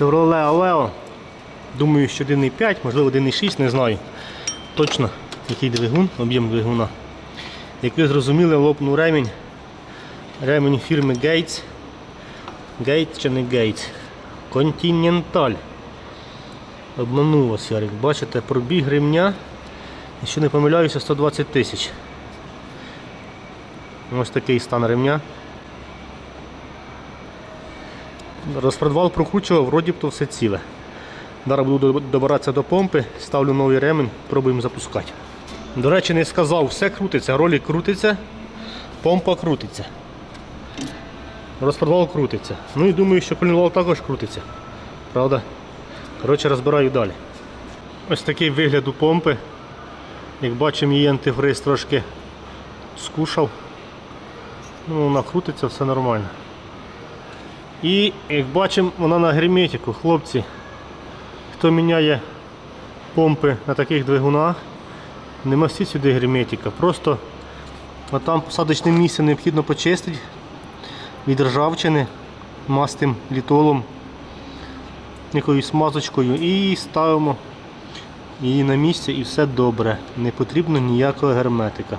Chevrolet Aveo. Думаю, що 1,5, можливо 1,6, не знаю. Точно, який двигун, об'єм двигуна. Як ви зрозуміли, лопнув ремінь. Ремінь фірми Gates. Gates чи не Gates? Continental. Обманув вас, Ярик. Бачите, пробіг ремня. Якщо не помиляюся, 120 тисяч. Ось такий стан ремня. Розпродвал прокручував, вроді б то все ціле. Зараз буду добиратися до помпи, ставлю новий ремень, пробуємо запускати. До речі, не сказав, все крутиться, ролик крутиться, помпа крутиться. Розпродвал крутиться. Ну і думаю, що колінвал також крутиться. Правда? Коротше, розбираю далі. Ось такий вигляд у помпи. Як бачимо, її антифриз трошки скушав. Ну, вона крутиться, все нормально. І як бачимо, вона на герметику. Хлопці, хто міняє помпи на таких двигунах, не мастіть сюди герметика. Просто там посадочне місце необхідно почистити від ржавчини, мастим літолом, якоюсь смазочкою і ставимо її на місце і все добре. Не потрібно ніякого герметика.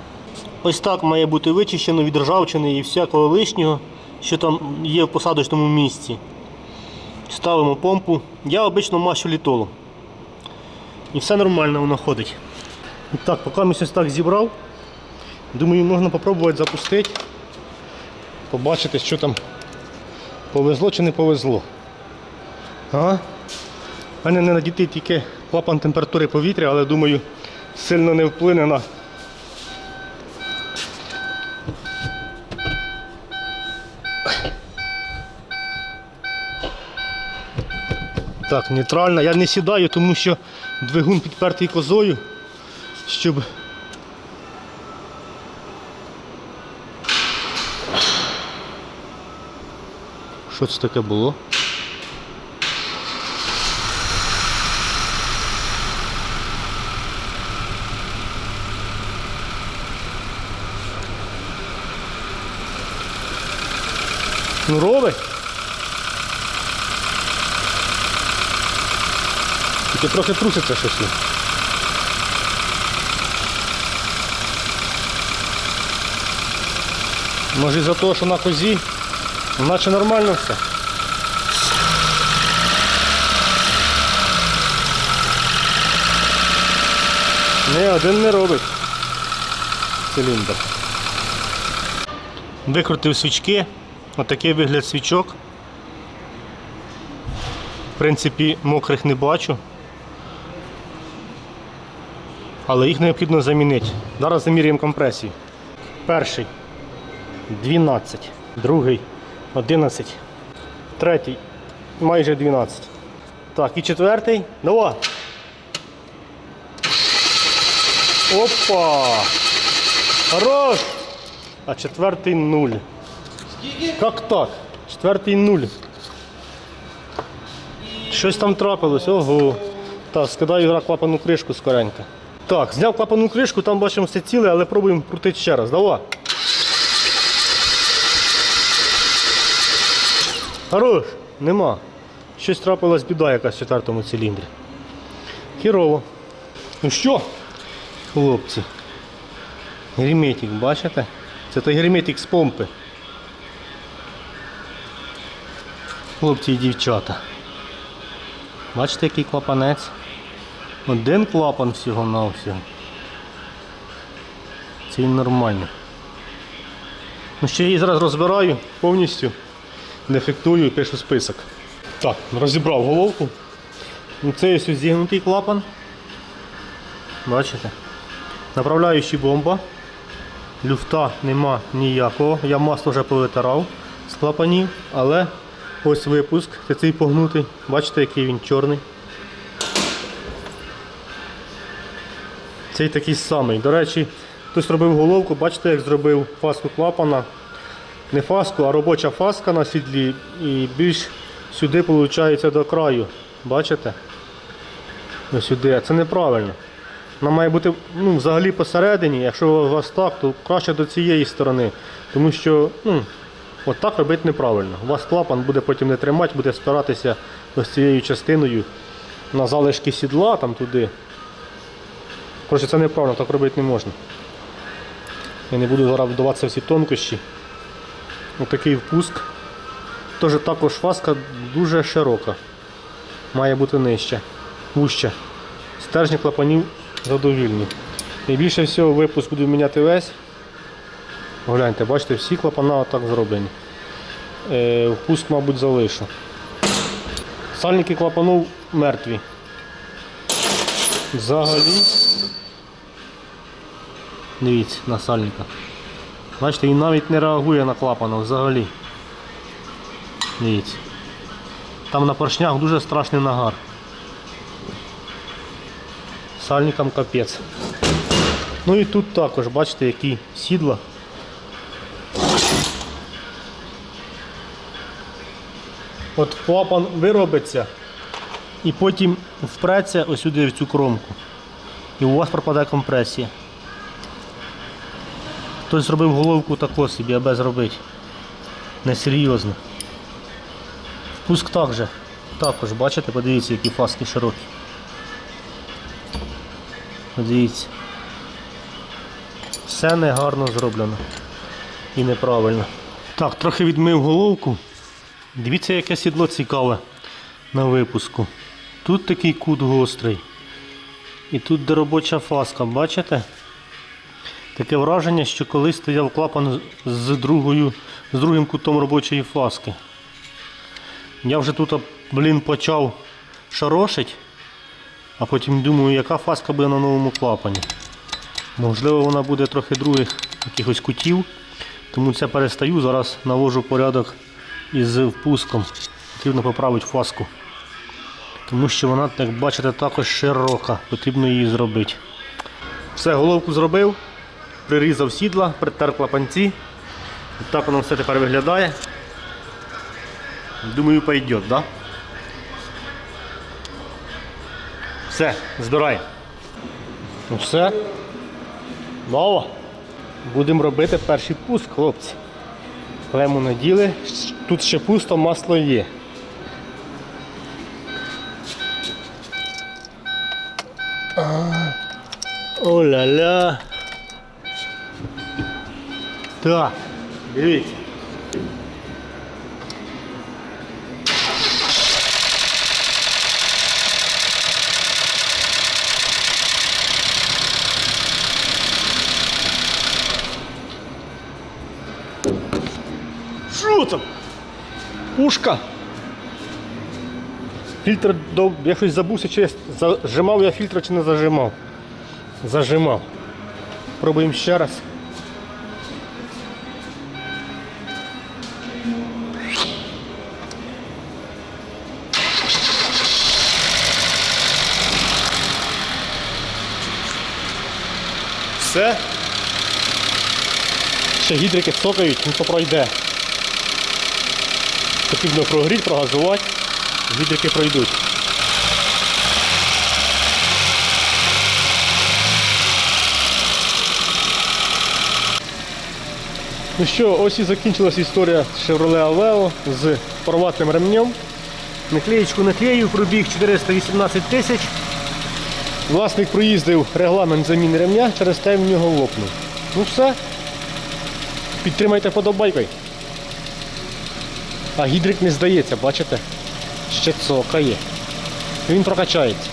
Ось так має бути вичищено від ржавчини і всякого лишнього, що там є в посадочному місці. Ставимо помпу. Я обично мащу літолом. І все нормально воно ходить. Так, поки ми щось так зібрав, думаю, можна спробувати запустити, побачити, що там повезло чи не повезло. А? Мене не надітий тільки клапан температури повітря, але думаю, сильно не вплине на Так, нейтральна. Я не сідаю, тому що двигун підпертий козою, щоб. Що це таке було? Ну робить. Тільки трохи труситься щось. Може із-за того, що на козі, наче нормально все. Не, один не робить циліндр. Викрутив свічки, отакий вигляд свічок. В принципі, мокрих не бачу. Але їх необхідно замінити. Зараз замірюємо компресію. Перший 12, другий 11, третій майже 12. Так, і четвертий. Давай. Опа! Хорош! А четвертий нуль. Як так? Четвертий нуль. Щось там трапилось, ого. Так, скидаю клапану кришку скоренько. Так, зняв клапану кришку, там бачимо все ціле, але пробуємо крутити ще раз. Давай. Хорош, нема. Щось трапилась біда якась в четвертому циліндрі. Хірово. Ну що, хлопці? Герметик, бачите? Це той герметик з помпи. Хлопці і дівчата. Бачите, який клапанець? Один клапан всього на всього. Це нормально. Ну, ще її зараз розбираю повністю, дефектую і пишу список. Так, розібрав головку. Ну, Це ось зігнутий клапан. Бачите? Направляючий бомба. Люфта нема ніякого. Я масло вже повитирав з клапанів, але ось випуск, це цей погнутий. Бачите, який він чорний. Цей такий самий. До речі, хтось робив головку, бачите, як зробив фаску клапана. Не фаску, а робоча фаска на сідлі і більш сюди виходить до краю. Бачите? Ось сюди. Це неправильно. Вона має бути ну, взагалі посередині. Якщо у вас так, то краще до цієї сторони. Тому що ну, От так робити неправильно. У вас клапан буде потім не тримати, буде спиратися ось цією частиною на залишки сідла там туди. Коротше, це неправильно, так робити не можна. Я не буду зараз вдаватися всі тонкощі. Отакий впуск. Тож також фаска дуже широка. Має бути нижче, вужче. Стержні клапанів задовільні. І більше всього випуск буду міняти весь. Гляньте, бачите, всі клапана отак зроблені. Е, впуск, мабуть, залишу. Сальники клапанів мертві. Взагалі. Дивіться на сальника. Бачите, він навіть не реагує на клапана взагалі. Дивіться. Там на поршнях дуже страшний нагар. Сальникам капець. Ну і тут також, бачите, які сідла. От клапан виробиться і потім впреться ось сюди в цю кромку. І у вас пропадає компресія. Хтось зробив головку тако собі, аби зробити. Несерйозно. Впуск також. Також, бачите, подивіться, які фаски широкі. Подивіться. Все негарно зроблено. І неправильно. Так, трохи відмив головку. Дивіться, яке сідло цікаве на випуску. Тут такий кут гострий. І тут де робоча фаска, бачите? Таке враження, що колись стояв клапан з, другою, з другим кутом робочої фаски. Я вже тут, блін, почав шарошить, а потім думаю, яка фаска буде на новому клапані. Можливо, вона буде трохи других якихось кутів, тому це перестаю. Зараз навожу порядок із впуском. Потрібно поправити фаску. Тому що вона, як бачите, також широка, потрібно її зробити. Все, головку зробив, прирізав сідла, притер клапанці. Так воно все тепер виглядає. Думаю, пойдет, да? Все, збирай. Ну все. Ново. Будемо робити перший пуск, хлопці. Клему наділи. Тут ще пусто, масло є. О-ля-ля. Так, дивіться. Що там? Пушка. Фільтр до... Я щось забувся, чи я зажимав я фільтр чи не зажимав. Зажимав. Пробуємо ще раз. Все. Ще гідрики цокають, він то пройде. Потрібно прогріти, прогазувати, гідрики пройдуть. Ну що, ось і закінчилась історія Chevrolet Aveo з порватим ремнем. Наклеєчку наклею, пробіг 418 тисяч. Власник проїздив регламент заміни ремня, через те в нього лопнув. Ну все. Підтримайте подобайкою. А гідрик не здається, бачите? Ще цокає. Він прокачається.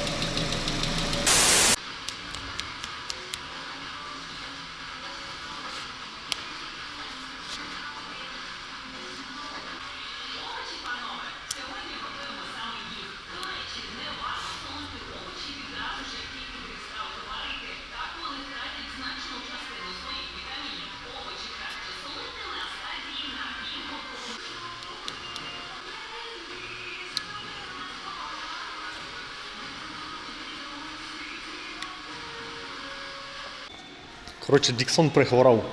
Коротше, Діксон прихворав.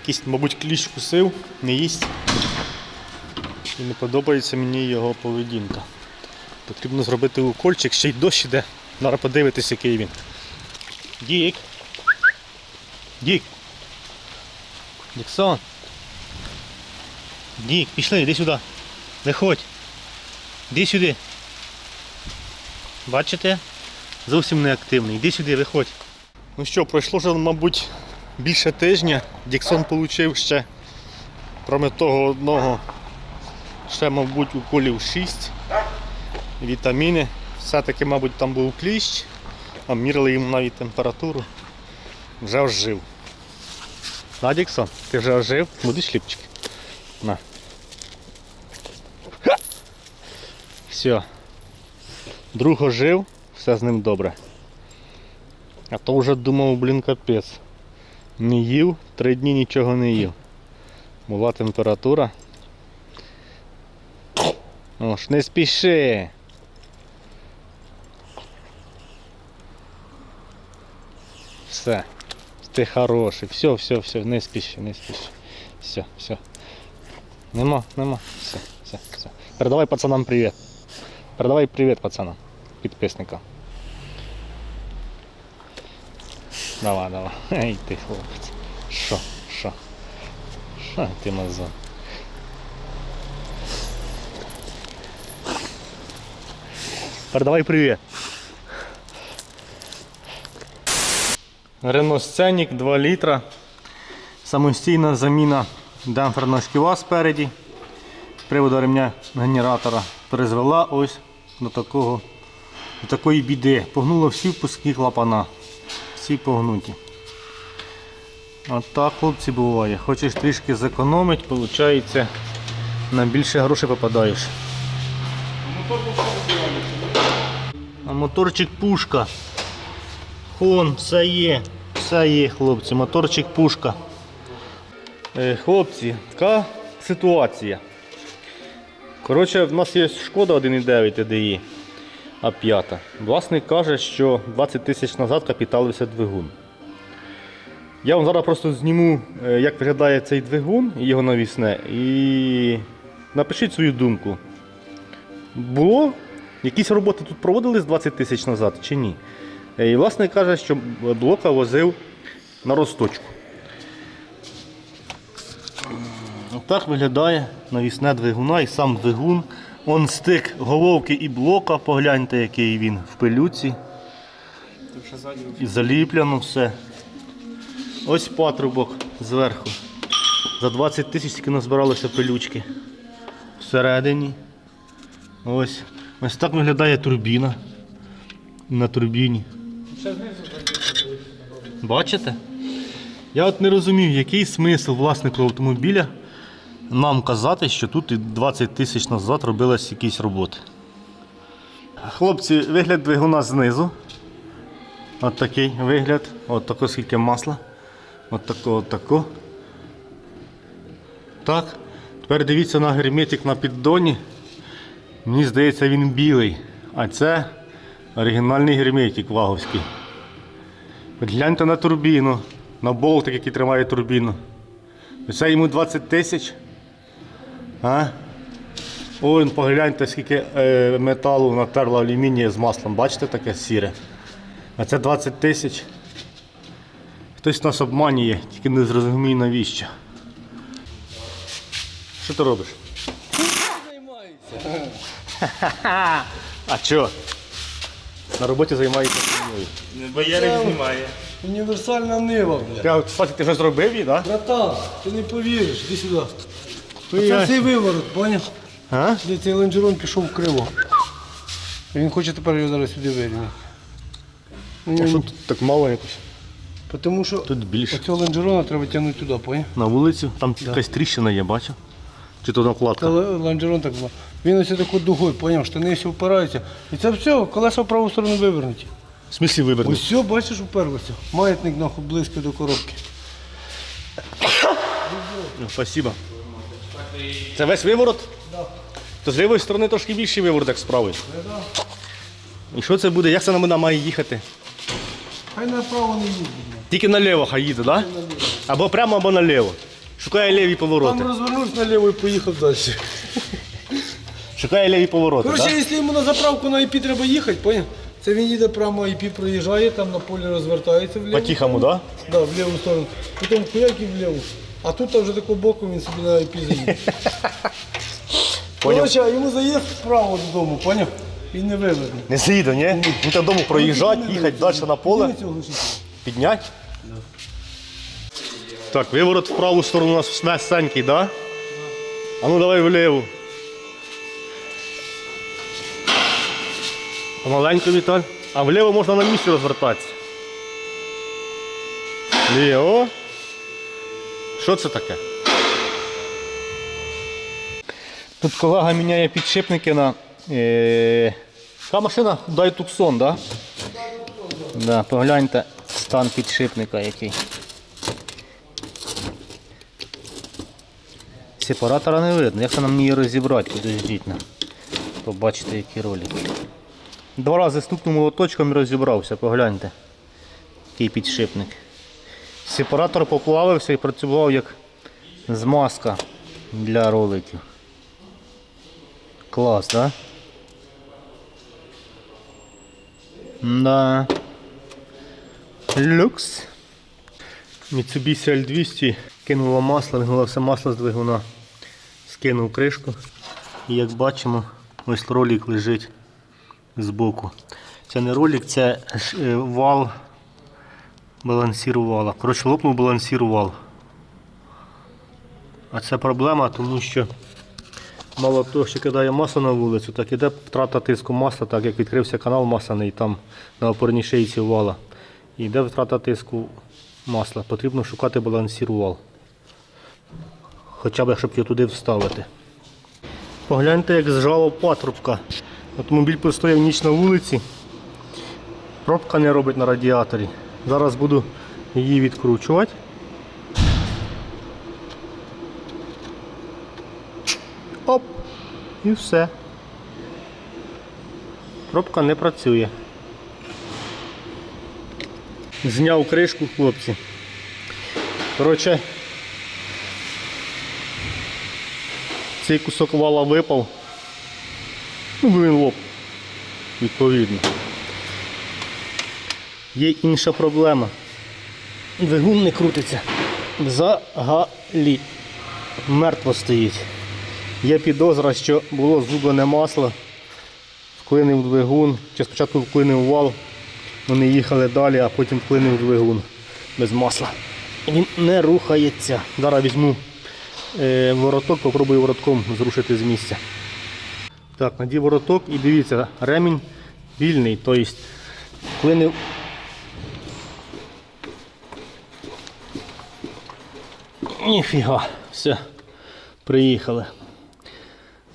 Якийсь, мабуть, кліщ кусив, не їсть. І не подобається мені його поведінка. Потрібно зробити укольчик, ще й дощ іде. Зараз подивитись, який він. Дік. Дік. Діксон. Дік, пішли, йди сюди. Виходь. Іди сюди. Бачите? Зовсім не активний. Іди сюди, виходь. Ну що, пройшло вже, мабуть, більше тижня. Діксон отримав ще, крім того одного, ще, мабуть, уколів 6. Вітаміни. Все-таки, мабуть, там був кліщ, а мірили йому навіть температуру. Вже ожив. На, Діксон, ти вже ожив? Будеш хлібчик? На. Все. Друг ожив, все з ним добре. А то вже думав, блін, капець. Не їв, три дні нічого не їв. Була температура. О, ж не спіши. Все. Ти хороший. Все, все, все, не спіши, не спіши. Все, все. Нема, нема. Все, все, все. Передавай пацанам привіт. Передавай привіт пацанам, підписникам. Давай, давай. Ей ти хлопець. Що, що? Що ти мазон? Передавай привіт. Scenic 2 літра. Самостійна заміна демпферного шківа спереді. Приводу ремня генератора призвела ось до такого до такої біди. Погнуло всі впускні клапана. Всі погнуті. От хлопці, буває. Хочеш трішки зекономити, виходить, на більше грошей попадаєш. А моторчик пушка. Хон, все є, все є, хлопці, моторчик пушка. Е, хлопці, така ситуація. Коротше, в нас є шкода 1,9 TDI А5. Власник каже, що 20 тисяч назад капіталився двигун. Я вам зараз просто зніму, е, як виглядає цей двигун і його навісне. І напишіть свою думку. Було? Якісь роботи тут проводились 20 тисяч назад чи ні? Е, І власник каже, що блока возив на розточку. Так виглядає навісне двигуна і сам двигун. Он стик головки і блока, погляньте, який він в пилюці. І заліплено все. Ось патрубок зверху. За 20 тисяч тільки назбиралося пилючки. Всередині. Ось. Ось так виглядає турбіна. На турбіні. Бачите? Я от не розумів, який смисл власнику автомобіля нам казати, що тут і 20 тисяч назад робились якісь роботи. Хлопці, вигляд двигуна знизу. От такий вигляд. От тако скільки масла. От тако, от тако. Так. Тепер дивіться на герметик на піддоні. Мені здається, він білий. А це оригінальний герметик ваговський. От гляньте на турбіну, на болтик, який тримає турбіну. Це йому 20 тисяч. А? Ой, погляньте, скільки е, металу натерло алюмінія з маслом. Бачите таке сіре? А це 20 тисяч. Хтось нас обманює, тільки не зрозуміє навіщо. Що ти робиш? А що? На роботі займається сім'єю. Боярик знімає. Універсальна нива, бля. Ти, кстати, ти вже зробив її, так? Братан, ти не повіриш, іди сюди. Це цей виворот, поняв? А? Де цей лонжерон пішов криво. Він хоче тепер його зараз сюди вирівняти. А що тут так мало якось? Тому що Тут більше. оцього лонжерона треба тягнути туди, поняв? На вулицю, там якась тріщина є, бачив? Чи то Та накладка? л- лонжерон так був. Він ось такою дугою, поняв, штани всі впираються. І це все, колеса в праву сторону вивернуті. В смислі вивернути? Ось все, бачиш, уперлося. Маятник нахуй близько до коробки. Спасибо. Це весь виворот? Так. То з лівої сторони трошки більший виворот, як з правої. І що це буде? Як це вона має їхати? Хай направо не їздить. Тільки наліво хай їде, так? Да? Або прямо, або наліво. Шукає ліві повороти. Там розвернувся наліво і поїхав далі. Шукає ліві повороти, Коротше, так? якщо йому на заправку на IP треба їхати, поняв? Це він їде прямо IP проїжджає, там на полі розвертається вліво. По-тихому, так? Да, в ліву сторону. Потім хуяк і вліво. А тут вже такого боку він собі на епізоді. Поняв. Коротше, а йому заїзд вправо додому, поняв? Він не вивезений. Не заїду, ні? Він там дому проїжджати, їхати далі на поле, підняти. Так, виворот в праву сторону у нас весненький, да? А ну давай вліву. Помаленько, Віталь. А вліво можна на місці розвертатися. Ліво. Що це таке? Тут колега міняє підшипники на. Е... Та машина дай туксон, да? Да, погляньте стан підшипника який. Сепаратора не видно. Як нам її розібрати? Підождіть на. Побачите, які ролики. Два рази стукнув молоточком і розібрався, погляньте. Який підшипник. Сепаратор поплавився і працював як змазка для роликів. Клас, да? Да. Люкс. Mitsubishi L200 кинула масло, вигнуло все масло з двигуна. Скинув кришку. І як бачимо, ось ролик лежить збоку. Це не ролик, це е, вал балансірувала. Коротше, лопнув балансірувал. А це проблема, тому що мало того, що кидає масло на вулицю, так іде втрата тиску масла, так як відкрився канал масляний там на опорній шийці вала. І йде втрата тиску масла. Потрібно шукати балансірувал. Хоча б щоб його туди вставити. Погляньте, як зжала патрубка. Автомобіль постояв ніч на вулиці. Пробка не робить на радіаторі. Зараз буду її відкручувати. Оп! І все. Пробка не працює. Зняв кришку, хлопці. Коротше, цей кусок вала випав. Ну, він лоп. Відповідно. Є інша проблема. Двигун не крутиться. Взагалі. Мертво стоїть. Є підозра, що було згублене масло, вклинив двигун, чи спочатку вклинив вал, вони їхали далі, а потім вклинив двигун без масла. Він не рухається. Зараз візьму е, вороток, попробую воротком зрушити з місця. Так, надів вороток і дивіться, ремінь вільний, тобто вклинив. Ніфіга, все, приїхали.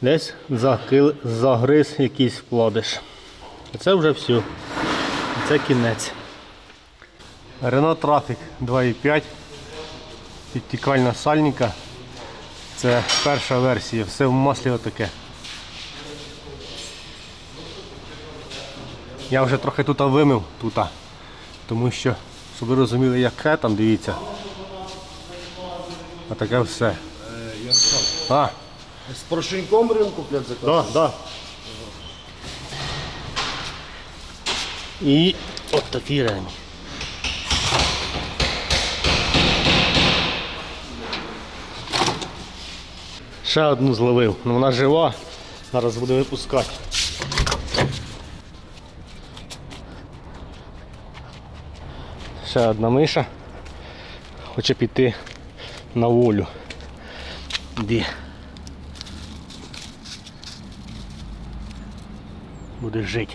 Десь закил, загриз якийсь вкладиш. Це вже все. Це кінець. Renault Traffic 2.5. Підтікальна сальника. Це перша версія, все в маслі отаке. Я вже трохи тут вимив, тут, тому що, щоб ви розуміли, яке там, дивіться. А таке все. А, З порошеньком ринку заказ. Да, да. І от такий ремінь. Ще одну зловив, ну вона жива, зараз буде випускати. Ще одна миша. Хоче піти на волю. Де? Будеш жити.